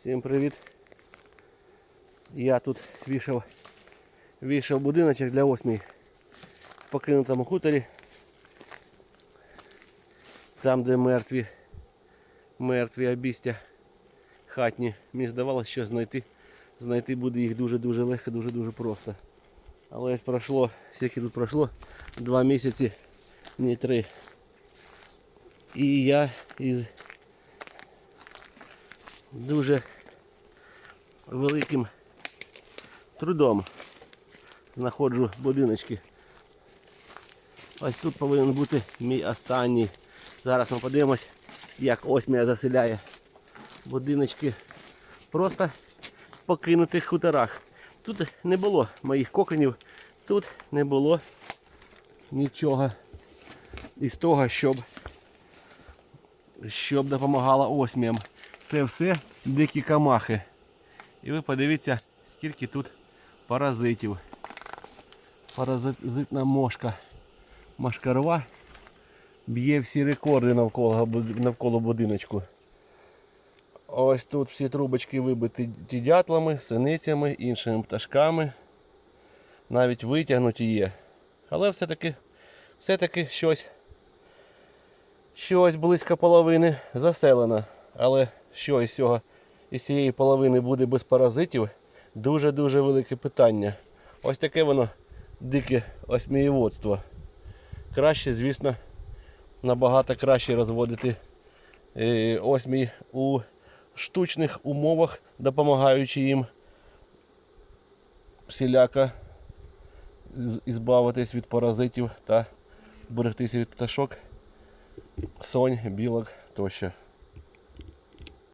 Всім привіт. Я тут вішав, вішав будиночок для осмій в покинутому хуторі. Там, де мертві, мертві обістя хатні. Мені здавалося, що знайти, знайти буде їх дуже-дуже легко, дуже-дуже просто. Але ось пройшло, скільки тут пройшло, два місяці, ні три. І я із дуже великим трудом знаходжу будиночки. Ось тут повинен бути мій останній. Зараз ми подивимось, як осмія заселяє будиночки просто в покинутих хуторах. Тут не було моїх коконів, тут не було нічого із того, щоб, щоб допомагало осміям. Це все дикі камахи. І ви подивіться, скільки тут паразитів. Паразитна мошка. Машкарова б'є всі рекорди навколо, навколо будиночку. Ось тут всі трубочки вибиті ті дятлами, синицями, іншими пташками. Навіть витягнуті є. Але все-таки все-таки щось, щось близько половини заселено. Але що із цього із цієї половини буде без паразитів, дуже-дуже велике питання. Ось таке воно дике осмієводство. Краще, звісно, набагато краще розводити е, осмій у штучних умовах, допомагаючи їм всіляко ізбавитись від паразитів та берегтися від пташок, сонь, білок тощо.